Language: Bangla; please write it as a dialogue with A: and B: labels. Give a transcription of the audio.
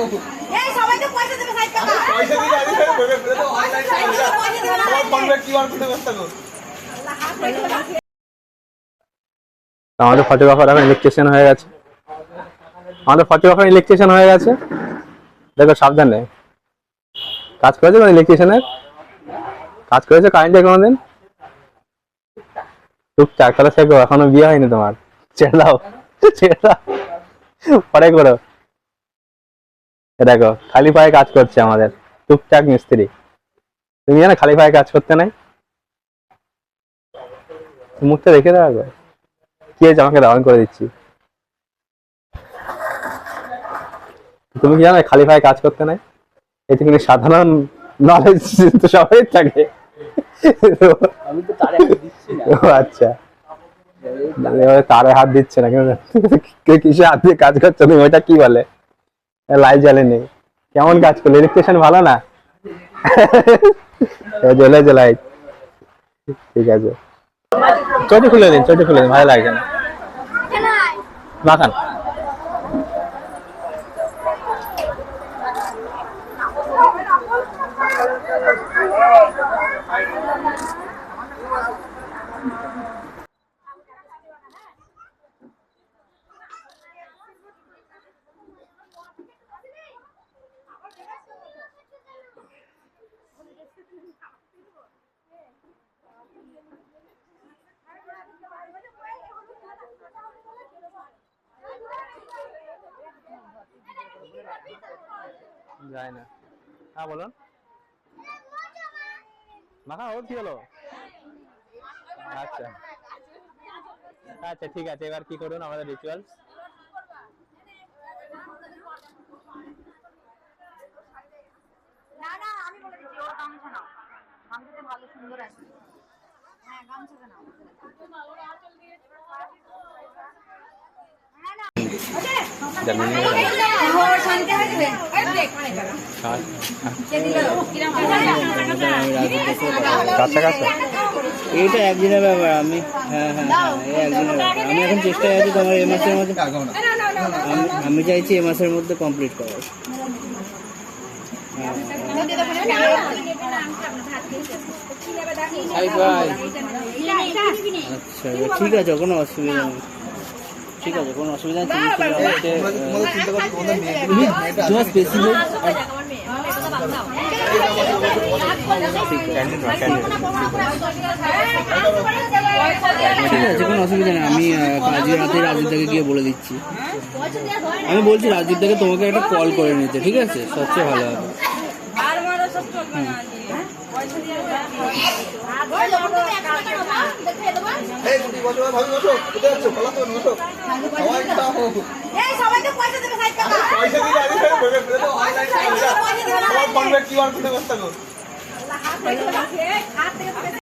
A: এই সবাইকে পয়সা দেবে ষাট টাকা।
B: পয়সা দিয়ে আগে ফেলে ভেবে ফেলে তো অনলাইন তোমার ফোনপে কিউআর কোডে ব্যবস্থা করো।
C: আমাদের ফটোগ্রাফার এখন ইলেকট্রিশিয়ান হয়ে গেছে। আমাদের ফটোগ্রাফার ইলেকট্রিশিয়ান হয়ে গেছে। দেখো সাবধানে। কাজ করেছে কোনো ইলেকট্রিশিয়ানের কাজ করেছে কারেন্টে কোনোদিন? টুকটাক তাহলে শেখো এখনও বিয়ে হয়নি তোমার। ছেড়ে দাও। ছেড়ে দাও। পরে করো। দেখো খালি পায়ে কাজ করছে আমাদের। টুকটাক মিস্ত্রি। তুমি জানো খালি পায়ে কাজ করতে নাই? মুখটা দেখে দাও একবার। কি হয়েছে? আমাকে দাও আমি করে দিচ্ছি। তুমি কি জানো খালি পায়ে কাজ করতে নাই? এতে কিন্তু সাধারণ নলেজ তো সবাই থাকে।
D: আমি তো তারে দিচ্ছি না।
C: ও আচ্ছা। তারে হাত দিচ্ছে না কেন? কে কিসে হাত দিয়ে কাজ করছ? তুমি ওইটা কি বলে? লাইট জ্বালে নেই। কেমন কাজ করল? ইলেকট্রিশিয়ান ভালো না? এ জ্বলেছে লাইট। ঠিক আছে। চটি খুলে দিন চটি খুলে দিন ভালো লাগছে না। মাখান। যায় না। হ্যাঁ বলুন। মাখা ওর কি হলো? আচ্ছা। আচ্ছা ঠিক আছে, এবার কি করুন আমাদের রিচুয়াল
A: না না আমি বলে দিচ্ছি ওর গামছা নাও গামছাটা ভালো সুন্দর আছে হ্যাঁ হ্যাঁ, না। হয়ে
D: এইটা একদিনের ব্যাপার আমি হ্যাঁ হ্যাঁ হ্যাঁ একদিনের ব্যাপার আমি এখন চেষ্টায় আছি তোমার এ মাসের মধ্যে আমি আমি চাইছি এ মাসের মধ্যে কমপ্লিট করার আচ্ছা এবার ঠিক আছে কোনো অসুবিধা নেই। ঠিক আছে কোনো অসুবিধা নেই জাস্ট বেসিক ঠিক আছে কোনো অসুবিধা নেই। আমি কাজের রাতে রাজীবদাকে গিয়ে বলে দিচ্ছি। আমি বলছি রাজীবদাকে তোমাকে একটা কল করে নিতে ঠিক আছে? সবচেয়ে ভালো হবে।
B: এই তুমি বসো ভাবি বসো কোথায় যাচ্ছ? পালাতো না বসো। সবাই খাও
A: এই সবাইকে পয়সা দেবে ষাট টাকা
B: পয়সা দিয়ে আগে ফেলে ভেবে তো অনলাইন তোমার ফোনপে কিউআর কোডে ব্যবস্থা করো
A: হাত থেকে